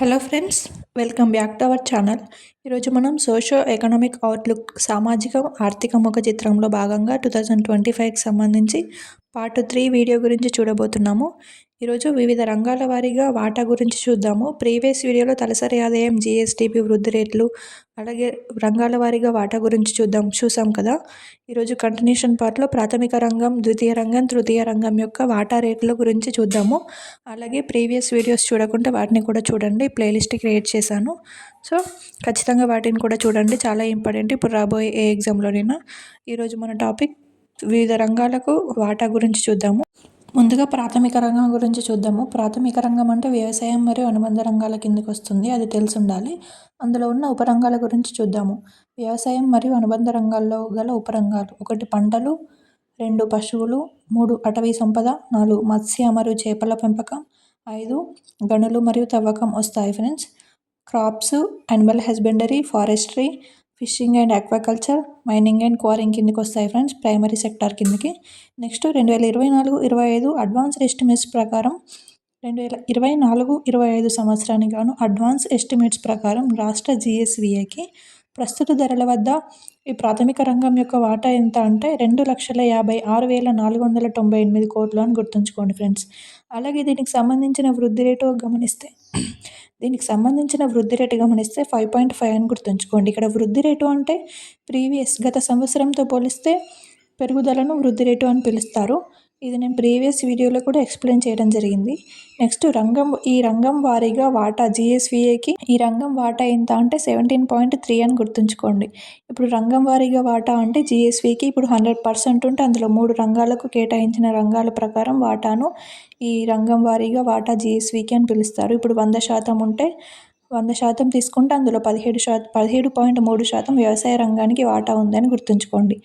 Hello friends welcome back to our channel ఈరోజు మనం socio economic outlook సామాజిక ఆర్థిక ముఖ చిత్రంలో భాగంగా టూ థౌజండ్ ట్వంటీ ఫైవ్కి సంబంధించి పార్ట్ త్రీ వీడియో గురించి చూడబోతున్నాము. ఈరోజు వివిధ రంగాల వారీగా వాటా గురించి చూద్దాము. ప్రీవియస్ వీడియోలో తలసరి ఆదాయం జిఎస్టిపి వృద్ధి రేట్లు అలాగే రంగాల వారీగా వాటా గురించి చూద్దాం చూసాం కదా. ఈరోజు కంటిన్యూషన్ పార్ట్లో ప్రాథమిక రంగం ద్వితీయ రంగం తృతీయ రంగం యొక్క వాటా రేట్ల గురించి చూద్దాము. అలాగే ప్రీవియస్ వీడియోస్ చూడకుండా వాటిని కూడా చూడండి. ప్లేలిస్ట్ క్రియేట్ చేశాను. సో ఖచ్చితంగా వాటిని కూడా చూడండి. చాలా ఇంపార్టెంట్. ఇప్పుడు రాబోయే ఏ ఎగ్జామ్లోనైనా ఈరోజు మన టాపిక్ వివిధ రంగాలకు వాటా గురించి చూద్దాము. ముందుగా ప్రాథమిక రంగం గురించి చూద్దాము. ప్రాథమిక రంగం అంటే వ్యవసాయం మరియు అనుబంధ రంగాల కిందకి వస్తుంది. అది తెలిసి ఉండాలి అందులో ఉన్న ఉపరంగాల గురించి చూద్దాము. వ్యవసాయం మరియు అనుబంధ రంగాల్లో గల ఉపరంగాలు. ఒకటి పంటలు రెండు పశువులు మూడు అటవీ సంపద నాలుగు మత్స్య మరియు చేపల పెంపకం ఐదు గనులు మరియు తవ్వకం వస్తాయి friends. Crops animal husbandry forestry fishing and aquaculture mining and quarrying కిందకి వస్తాయి ఫ్రెండ్స్. ప్రైమరీ సెక్టార్ కిందకి. నెక్స్ట్ రెండు వేల ఇరవై నాలుగు ఇరవై ఐదు అడ్వాన్స్డ్ ఎస్టిమేట్స్ ప్రకారం రెండు వేల ఇరవై నాలుగు ఇరవై ఐదు సంవత్సరానికి గాను అడ్వాన్స్ ఎస్టిమేట్స్ ప్రకారం రాష్ట్ర జిఎస్విఏకి ప్రస్తుత ధరల వద్ద ఈ ప్రాథమిక రంగం యొక్క వాటా ఎంత అంటే రెండు లక్షల యాభై ఆరు వేల నాలుగు వందల తొంభై ఎనిమిది కోట్లు అని గుర్తుంచుకోండి ఫ్రెండ్స్. అలాగే దీనికి సంబంధించిన వృద్ధి రేటు గమనిస్తే దీనికి సంబంధించిన వృద్ధి రేటు గమనిస్తే ఫైవ్ పాయింట్ ఫైవ్ అని గుర్తుంచుకోండి. ఇక్కడ వృద్ధి రేటు అంటే ప్రీవియస్ గత సంవత్సరంతో పోలిస్తే పెరుగుదలను వృద్ధి రేటు అని పిలుస్తారు. ఇది నేను ప్రీవియస్ వీడియోలో కూడా ఎక్స్ప్లెయిన్ చేయడం జరిగింది. నెక్స్ట్ రంగం ఈ రంగం వారీగా వాటా జిఎస్విఏకి ఈ రంగం వాటా ఎంత అంటే సెవెంటీన్ పాయింట్ త్రీ అని గుర్తుంచుకోండి. ఇప్పుడు రంగం వారీగా వాటా అంటే జిఎస్వికి ఇప్పుడు హండ్రెడ్ పర్సెంట్ ఉంటే అందులో మూడు రంగాలకు కేటాయించిన రంగాల ప్రకారం వాటాను ఈ రంగం వారీగా వాటా జిఎస్వికి అని పిలుస్తారు. ఇప్పుడు వంద శాతం ఉంటే వంద శాతం తీసుకుంటే అందులో పదిహేడు శాతం పదిహేడు పాయింట్ మూడు శాతం వ్యవసాయ రంగానికి వాటా ఉందని గుర్తుంచుకోండి.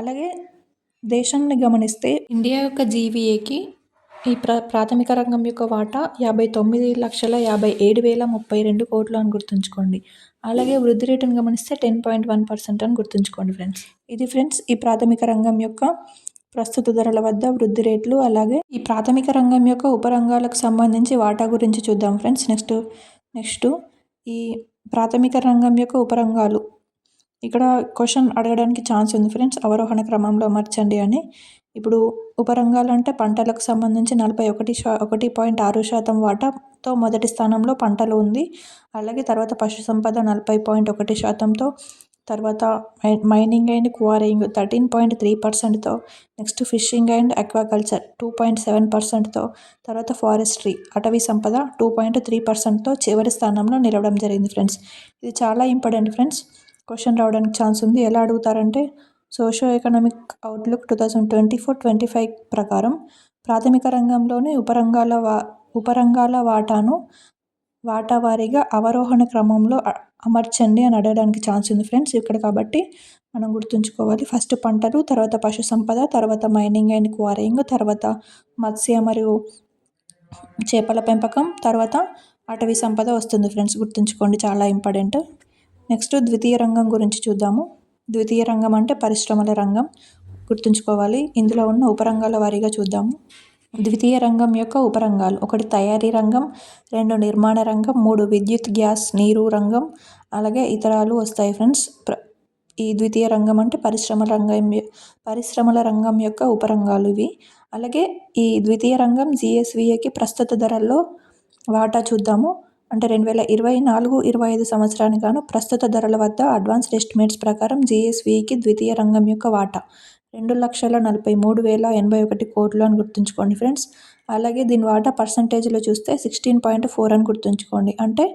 అలాగే దేశాన్ని గమనిస్తే ఇండియా యొక్క జీవీఏకి ఈ ప్ర ప్రాథమిక రంగం యొక్క వాటా యాభై తొమ్మిది లక్షల యాభై ఏడు వేల ముప్పై రెండు కోట్లు అని గుర్తుంచుకోండి. అలాగే వృద్ధి రేటును గమనిస్తే టెన్ పాయింట్ వన్ పర్సెంట్ అని గుర్తుంచుకోండి ఫ్రెండ్స్. ఇది ఫ్రెండ్స్ ఈ ప్రాథమిక రంగం యొక్క ప్రస్తుత ధరల వద్ద వృద్ధి రేట్లు అలాగే ఈ ప్రాథమిక రంగం యొక్క ఉపరంగాలకు సంబంధించి వాటా గురించి చూద్దాం ఫ్రెండ్స్. నెక్స్ట్ నెక్స్ట్ ఈ ప్రాథమిక రంగం యొక్క ఉపరంగాలు ఇక్కడ క్వశ్చన్ అడగడానికి ఛాన్స్ ఉంది ఫ్రెండ్స్. అవరోహణ క్రమంలో అమర్చండి అని. ఇప్పుడు ఉపరంగాలు అంటే పంటలకు సంబంధించి నలభై ఒకటి శా ఒకటి పాయింట్ ఆరు శాతం వాటాతో మొదటి స్థానంలో పంటలు ఉంది. అలాగే తర్వాత పశు సంపద నలభై పాయింట్ ఒకటి శాతంతో తర్వాత mining and quarrying thirteen point three పర్సెంట్తో next fishing and aquaculture two point seven పర్సెంట్తో తర్వాత ఫారెస్ట్రీ అటవీ సంపద టూ పాయింట్ త్రీ పర్సెంట్తో చివరి స్థానంలో నిలవడం జరిగింది ఫ్రెండ్స్. ఇది చాలా ఇంపార్టెంట్ ఫ్రెండ్స్. క్వశ్చన్ రావడానికి ఛాన్స్ ఉంది. ఎలా అడుగుతారంటే socio economic outlook two thousand twenty four twenty five ప్రకారం ప్రాథమిక రంగంలోని ఉపరంగాల వా ఉపరంగాల వాటాను వాటా వారీగా అవరోహణ క్రమంలో అమర్చండి అని అడగడానికి ఛాన్స్ ఉంది ఫ్రెండ్స్ ఇక్కడ కాబట్టి మనం గుర్తుంచుకోవాలి. ఫస్ట్ పంటలు తర్వాత పశు సంపద తర్వాత మైనింగ్ అండ్ క్వారింగ్ తర్వాత మత్స్య మరియు చేపల పెంపకం తర్వాత అటవీ సంపద వస్తుంది ఫ్రెండ్స్ గుర్తుంచుకోండి. చాలా ఇంపార్టెంట్. నెక్స్ట్ ద్వితీయ రంగం గురించి చూద్దాము. ద్వితీయ రంగం అంటే పరిశ్రమల రంగం. గుర్తుంచుకోవాలి. ఇందులో ఉన్న ఉపరంగాల వారీగా చూద్దాము. ద్వితీయ రంగం యొక్క ఉపరంగాలు. ఒకటి తయారీ రంగం రెండు నిర్మాణ రంగం మూడు విద్యుత్ గ్యాస్ నీరు రంగం అలాగే ఇతరాలు వస్తాయి ఫ్రెండ్స్. ఈ ద్వితీయ రంగం అంటే పరిశ్రమల రంగం పరిశ్రమల రంగం యొక్క ఉపరంగాలు ఇవి. అలాగే ఈ ద్వితీయ రంగం జిఎస్విఏకి ప్రస్తుత ధరల్లో వాటా చూద్దాము. అంటే రెండు వేల ఇరవై నాలుగు ఇరవై ఐదు సంవత్సరానికి గాను ప్రస్తుత ధరల వద్ద అడ్వాన్స్డ్ ఎస్టిమేట్స్ ప్రకారం జిఎస్వికి ద్వితీయ రంగం యొక్క వాటా. రెండు లక్షల నలభై మూడు వేల ఎనభై ఒకటి కోట్లు అని గుర్తుంచుకోండి ఫ్రెండ్స్. అలాగే దీని వాటా పర్సంటేజ్లో చూస్తే సిక్స్టీన్ పాయింట్ ఫోర్ అని గుర్తుంచుకోండి. అంటే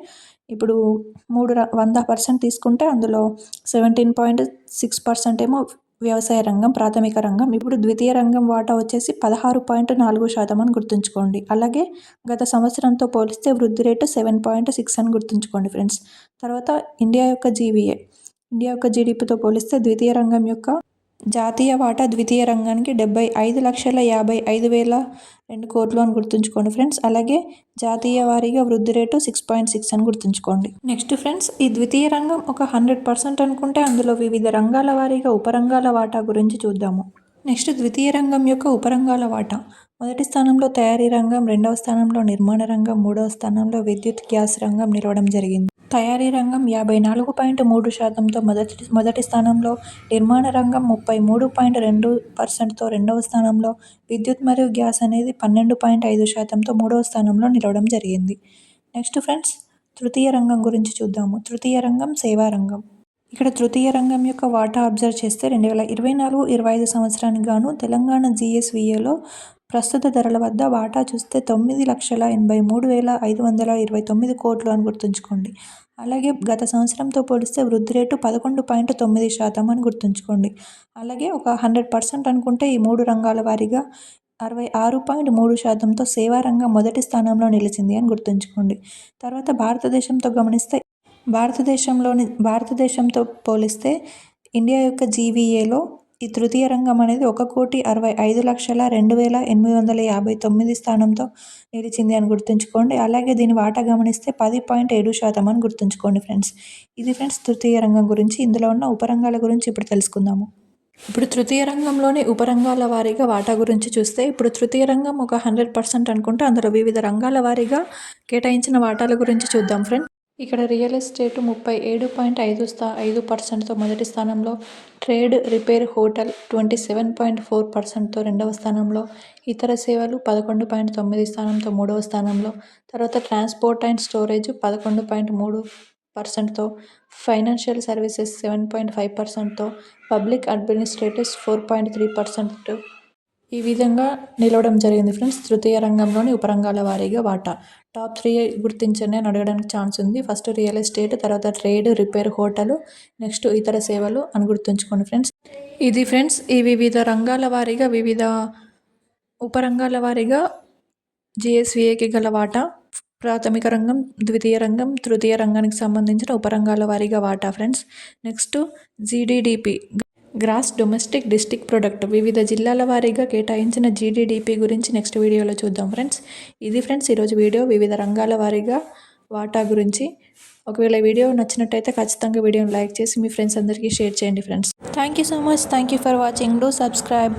ఇప్పుడు మూడు వంద పర్సెంట్ తీసుకుంటే అందులో సెవెంటీన్ పాయింట్ సిక్స్ పర్సెంట్ ఏమో వ్యవసాయ రంగం ప్రాథమిక రంగం. ఇప్పుడు ద్వితీయ రంగం వాటా వచ్చేసి పదహారు పాయింట్ నాలుగు శాతం అని గుర్తుంచుకోండి. అలాగే గత సంవత్సరంతో పోలిస్తే వృద్ధి రేటు సెవెన్ పాయింట్ సిక్స్ అని గుర్తుంచుకోండి ఫ్రెండ్స్. తర్వాత ఇండియా యొక్క జీవీఏ. ఇండియా యొక్క జీడిపితో పోలిస్తే ద్వితీయ రంగం యొక్క జాతీయ వాటా ద్వితీయ రంగానికి డెబ్బై ఐదు లక్షల యాభై ఐదు వేల రెండు కోట్లు అని గుర్తుంచుకోండి ఫ్రెండ్స్. అలాగే జాతీయ వారీగా వృద్ధి రేటు సిక్స్ పాయింట్ సిక్స్ అని గుర్తుంచుకోండి. నెక్స్ట్ ఫ్రెండ్స్ ఈ ద్వితీయ రంగం ఒక హండ్రెడ్ పర్సెంట్ అనుకుంటే అందులో వివిధ రంగాల వారీగా ఉపరంగాల వాటా గురించి చూద్దాము. నెక్స్ట్ ద్వితీయ రంగం యొక్క ఉపరంగాల వాటా. మొదటి స్థానంలో తయారీ రంగం రెండవ స్థానంలో నిర్మాణ రంగం మూడవ స్థానంలో విద్యుత్ గ్యాస్ రంగం నిలవడం జరిగింది. తయారీ రంగం యాభై నాలుగు పాయింట్ మూడు శాతంతో మొదటి మొదటి స్థానంలో నిర్మాణ రంగం ముప్పై మూడు పాయింట్ రెండు పర్సెంట్తో రెండవ స్థానంలో విద్యుత్ మరియు గ్యాస్ అనేది పన్నెండు పాయింట్ ఐదు శాతంతో మూడవ స్థానంలో నిలవడం జరిగింది. నెక్స్ట్ ఫ్రెండ్స్ తృతీయ రంగం గురించి చూద్దాము. తృతీయ రంగం సేవా రంగం. ఇక్కడ తృతీయ రంగం యొక్క వాటా అబ్జర్వ్ చేస్తే రెండు వేల ఇరవై నాలుగు ఇరవై ఐదు సంవత్సరానికి గాను తెలంగాణ జిఎస్విఏలో ప్రస్తుత ధరల వద్ద వాటా చూస్తే తొమ్మిది లక్షల ఎనభై మూడు వేల ఐదు వందల ఇరవై తొమ్మిది కోట్లు అని గుర్తుంచుకోండి. అలాగే గత సంవత్సరంతో పోలిస్తే వృద్ధి రేటు పదకొండు పాయింట్ తొమ్మిది శాతం అని గుర్తుంచుకోండి. అలాగే ఒక హండ్రెడ్ పర్సెంట్ అనుకుంటే ఈ మూడు రంగాల వారీగా అరవై ఆరు పాయింట్ మూడు శాతంతో సేవారంగం మొదటి స్థానంలో నిలిచింది అని గుర్తుంచుకోండి. తర్వాత భారతదేశంతో గమనిస్తే భారతదేశంలోని భారతదేశంతో పోలిస్తే ఇండియా యొక్క జీవీఏలో ఈ తృతీయ రంగం అనేది ఒక కోటి అరవై ఐదు లక్షల రెండు వేల ఎనిమిది వందల యాభై తొమ్మిది స్థానంతో నిలిచింది అని గుర్తుంచుకోండి. అలాగే దీని వాటా గమనిస్తే పది పాయింట్ ఏడు శాతం అని గుర్తుంచుకోండి ఫ్రెండ్స్. ఇది ఫ్రెండ్స్ తృతీయ రంగం గురించి. ఇందులో ఉన్న ఉపరంగాల గురించి ఇప్పుడు తెలుసుకుందాము. ఇప్పుడు తృతీయ రంగంలోని ఉపరంగాల వారీగా వాటా గురించి చూస్తే ఇప్పుడు తృతీయ రంగం ఒక హండ్రెడ్ పర్సెంట్ అనుకుంటే అందులో వివిధ రంగాల వారీగా కేటాయించిన వాటాల గురించి చూద్దాం ఫ్రెండ్స్. ఇక్కడ రియల్ ఎస్టేట్ ముప్పై ఏడు పాయింట్ ఐదు స్థా ఐదు పర్సెంట్తో మొదటి స్థానంలో trade repair hotel twenty seven point four పర్సెంట్తో రెండవ స్థానంలో ఇతర సేవలు పదకొండు పాయింట్ తొమ్మిది స్థానంతో మూడవ స్థానంలో తర్వాత ట్రాన్స్పోర్ట్ అండ్ స్టోరేజ్ పదకొండు పాయింట్ మూడు పర్సెంట్తో financial services seven point five పర్సెంట్తో public administratives four point three percent ఈ విధంగా నిలవడం జరిగింది ఫ్రెండ్స్. తృతీయ రంగంలోని ఉపరంగాల వారీగా వాటా. టాప్ త్రీ గుర్తించండి అని అడగడానికి ఛాన్స్ ఉంది. ఫస్ట్ రియల్ ఎస్టేట్ తర్వాత ట్రేడ్ రిపేర్ హోటల్ నెక్స్ట్ ఇతర సేవలు అని గుర్తుంచుకోండి ఫ్రెండ్స్. ఇది ఫ్రెండ్స్ ఈ వివిధ రంగాల వారీగా వివిధ ఉపరంగాల వారీగా జిఎస్విఏకి గల వాటా. ప్రాథమిక రంగం ద్వితీయ రంగం తృతీయ రంగానికి సంబంధించిన ఉపరంగాల వారీగా వాటా friends. Next GDDP gross domestic district product వివిధ జిల్లాల వారీగా కేటాయించిన జీడీడీపీ గురించి నెక్స్ట్ వీడియోలో చూద్దాం ఫ్రెండ్స్. ఇది ఫ్రెండ్స్ ఈరోజు వీడియో వివిధ రంగాల వారీగా వాటా గురించి. ఒకవేళ వీడియో నచ్చినట్టయితే ఖచ్చితంగా వీడియోని లైక్ చేసి మీ ఫ్రెండ్స్ అందరికీ షేర్ చేయండి friends. Thank you so much. Thank you for watching. Do subscribe.